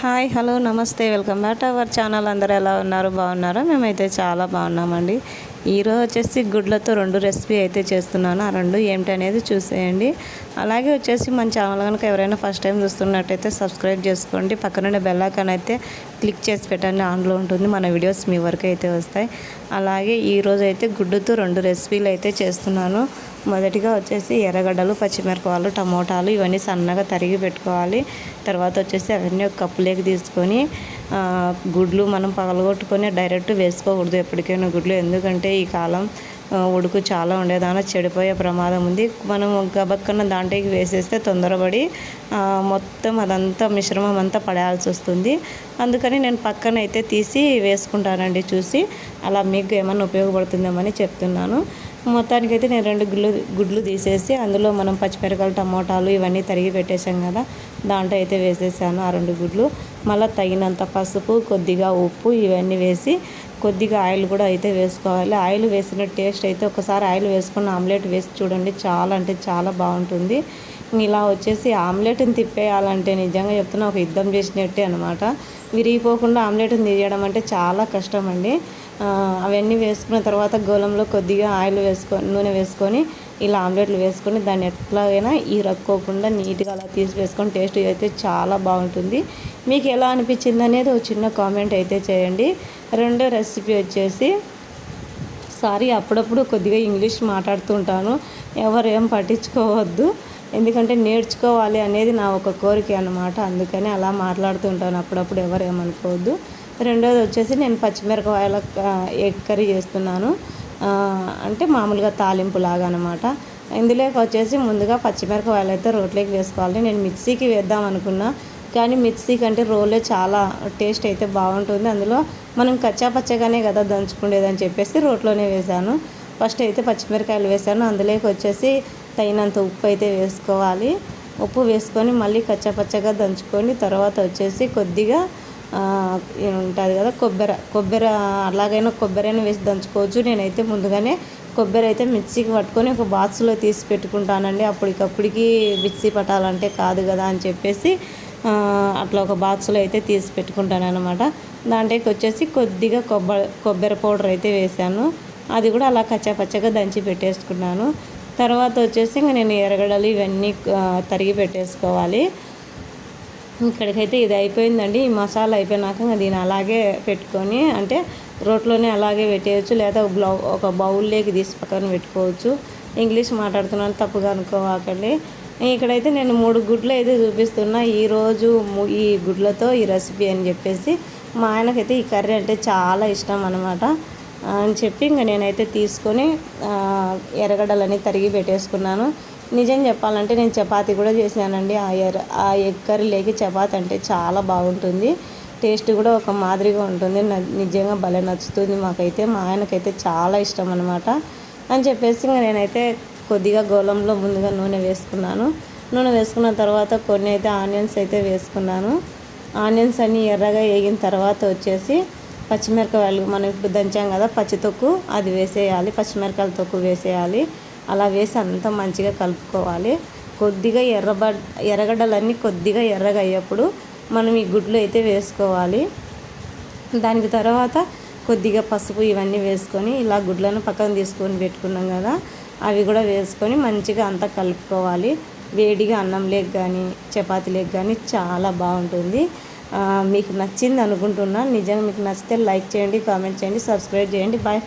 Hi hello నమస్తే welcome back our channel అందరూ ఎలా ఉన్నారు? బాగున్నారో? మేమైతే చాలా బాగున్నామండి. ఈరోజు వచ్చేసి గుడ్లతో రెండు రెసిపీ అయితే చేస్తున్నాను. ఆ రెండు ఏమిటి అనేది చూసేయండి. అలాగే వచ్చేసి మన ఛానల్ కనుక ఎవరైనా ఫస్ట్ టైం చూస్తున్నట్టయితే సబ్స్క్రైబ్ చేసుకోండి. పక్కనుండే బెల్లాకన్ అయితే క్లిక్ చేసి పెట్టండి. ఆన్లో ఉంటుంది మన వీడియోస్ మీ వరకు అయితే వస్తాయి. అలాగే ఈరోజు అయితే గుడ్డుతో రెండు రెసిపీలు అయితే చేస్తున్నాను. మొదటిగా వచ్చేసి ఎర్రగడ్డలు పచ్చిమిరపకాయలు టమోటాలు ఇవన్నీ సన్నగా తరిగి పెట్టుకోవాలి. తర్వాత వచ్చేసి అవన్నీ ఒక కప్పులోకి తీసుకొని గుడ్లు మనం పగలగొట్టుకొని డైరెక్ట్ వేసుకోకూడదు ఎప్పటికైనా గుడ్లు. ఎందుకంటే ఈ కాలం ఉడుకు చాలా ఉండేదాన చెడిపోయే ప్రమాదం ఉంది. మనం గబక్కన దాంట్లోకి వేసేస్తే తొందరపడి మొత్తం అదంతా మిశ్రమం అంతా పడాల్సి వస్తుంది. అందుకని నేను పక్కన అయితే తీసి వేసుకుంటానండి చూసి. అలా మీకు ఏమైనా ఉపయోగపడుతుందేమని చెప్తున్నాను. మొత్తానికి అయితే నేను రెండు గుడ్లు గుడ్లు తీసేసి అందులో మనం పచ్చిమిరకాయలు టమోటాలు ఇవన్నీ తరిగి పెట్టేశాం కదా. దాంట్లో అయితే వేసేసాను ఆ రెండు గుడ్లు. మళ్ళీ తగినంత పసుపు కొద్దిగా ఉప్పు ఇవన్నీ వేసి కొద్దిగా ఆయిల్ కూడా అయితే వేసుకోవాలి. ఆయిల్ వేసిన టేస్ట్ అయితే ఒకసారి ఆయిల్ వేసుకుని ఆమ్లెట్ వేసి చూడండి. చాలా అంటే చాలా బాగుంటుంది. ఇలా వచ్చేసి ఆమ్లెట్ని తిప్పేయాలంటే నిజంగా చెప్తున్నా ఒక యుద్ధం చేసినట్టే అనమాట విరిగిపోకుండా ఆమ్లెట్ని తీయడం అంటే చాలా కష్టం అండి అవన్నీ వేసుకున్న తర్వాత గోళంలో కొద్దిగా ఆయిల్ వేసుకొని నూనె వేసుకొని ఇలా ఆమ్లెట్లు వేసుకొని దాన్ని ఎట్లాగైనా ఈ రక్కోకుండా నీట్గా అలా తీసి వేసుకొని టేస్ట్ అయితే చాలా బాగుంటుంది. మీకు ఎలా అనిపించింది అనేది ఒక చిన్న కామెంట్ అయితే చేయండి. రెండో రెసిపీ వచ్చేసి సారీ అప్పుడప్పుడు కొద్దిగా ఇంగ్లీష్ మాట్లాడుతుంటాను ఎవరు ఏం పట్టించుకోవద్దు. ఎందుకంటే నేర్చుకోవాలి అనేది నా ఒక కోరిక అనమాట అందుకని అలా మాట్లాడుతూ ఉంటాను. అప్పుడప్పుడు ఎవరు ఏమనుకోవద్దు. రెండోది వచ్చేసి నేను పచ్చిమిరపకాయల ఎగ్ కర్రీ చేస్తున్నాను. అంటే మామూలుగా తాలింపు లాగా అనమాట ఇందులోకి వచ్చేసి ముందుగా పచ్చిమిరపకాయలు అయితే రోట్లోకి వేసుకోవాలి. నేను మిక్సీకి వేద్దాం అనుకున్నా. కానీ మిక్సీ కంటే రోలే చాలా టేస్ట్ అయితే బాగుంటుంది. అందులో మనం కచ్చా పచ్చగానే కదా దంచుకునేదని చెప్పేసి రోట్లోనే వేసాను ఫస్ట్ అయితే పచ్చిమిరకాయలు వేసాను అందులోకి వచ్చేసి తగినంత ఉప్పు అయితే వేసుకోవాలి. ఉప్పు వేసుకొని మళ్ళీ కచ్చపచ్చగా దంచుకొని తర్వాత వచ్చేసి కొద్దిగా ఉంటుంది కదా కొబ్బరి కొబ్బరి అలాగైనా కొబ్బరైనా వేసి దంచుకోవచ్చు. నేనైతే ముందుగానే కొబ్బరి అయితే మిక్సీకి పట్టుకొని ఒక బాక్స్లో తీసి పెట్టుకుంటానండి. అప్పటికప్పటికి మిక్సీ పట్టాలంటే కాదు కదా అని చెప్పేసి అట్లా ఒక బాక్స్లో అయితే తీసి పెట్టుకుంటాను అనమాట దాంట్లోకి వచ్చేసి కొద్దిగా కొబ్బరి కొబ్బరి పౌడర్ అయితే వేసాను. అది కూడా అలా కచ్చాపచ్చగా దంచి పెట్టేసుకున్నాను. తర్వాత వచ్చేసి ఇంకా నేను ఎరగడలు ఇవన్నీ తరిగి పెట్టేసుకోవాలి. ఇక్కడికైతే ఇది అయిపోయిందండి. ఈ మసాలా అయిపోయినాక దీన్ని అలాగే పెట్టుకొని అంటే రోట్లోనే అలాగే పెట్టేయచ్చు లేదా బ్లౌ ఒక బౌల్లోకి తీసి పక్కన పెట్టుకోవచ్చు. ఇంగ్లీష్ మాట్లాడుతున్నాను తప్పుగా అనుకోవాకండి. ఇక్కడైతే నేను మూడు గుడ్లు అయితే చూపిస్తున్నా. ఈరోజు ఈ గుడ్లతో ఈ రెసిపీ అని చెప్పేసి మా ఆయనకైతే ఈ కర్రీ అంటే చాలా ఇష్టం అనమాట అని చెప్పి ఇంకా నేనైతే తీసుకొని ఎర్రగడ్డలని తరిగి పెట్టేసుకున్నాను. నిజం చెప్పాలంటే నేను చపాతీ కూడా చేశానండి. ఆ ఎర్ర ఆ ఎగ్ లేకి చపాతి అంటే చాలా బాగుంటుంది. టేస్ట్ కూడా ఒక మాదిరిగా ఉంటుంది. నిజంగా భలే నచ్చుతుంది మాకైతే. మా ఆయనకైతే చాలా ఇష్టం అనమాట అని చెప్పేసి ఇంకా నేనైతే కొద్దిగా గోళంలో ముందుగా నూనె వేసుకున్నాను. నూనె వేసుకున్న తర్వాత కొన్ని అయితే ఆనియన్స్ అయితే వేసుకున్నాను. ఆనియన్స్ అన్నీ ఎర్రగా వేగిన తర్వాత వచ్చేసి పచ్చిమిరపకాయలు మనం ఇప్పుడు దంచాం కదా పచ్చి తొక్కు అది వేసేయాలి పచ్చిమిరపకాయల తొక్కు వేసేయాలి. అలా వేసి అంతా మంచిగా కలుపుకోవాలి. కొద్దిగా ఎర్రబ ఎర్రగడ్డలన్నీ కొద్దిగా ఎర్రగా అయ్యేప్పుడు మనం ఈ గుడ్లు అయితే వేసుకోవాలి. దానికి తర్వాత కొద్దిగా పసుపు ఇవన్నీ వేసుకొని ఇలా గుడ్లను పక్కన తీసుకొని పెట్టుకున్నాం కదా అవి కూడా వేసుకొని మంచిగా అంతా కలుపుకోవాలి. వేడిగా అన్నం లేక కానీ చపాతీ లేక కానీ చాలా బాగుంటుంది. మీకు నచ్చింది అనుకుంటున్నాను. నిజంగా మీకు నచ్చితే లైక్ చేయండి కామెంట్ చేయండి సబ్స్క్రైబ్ చేయండి. బాయ్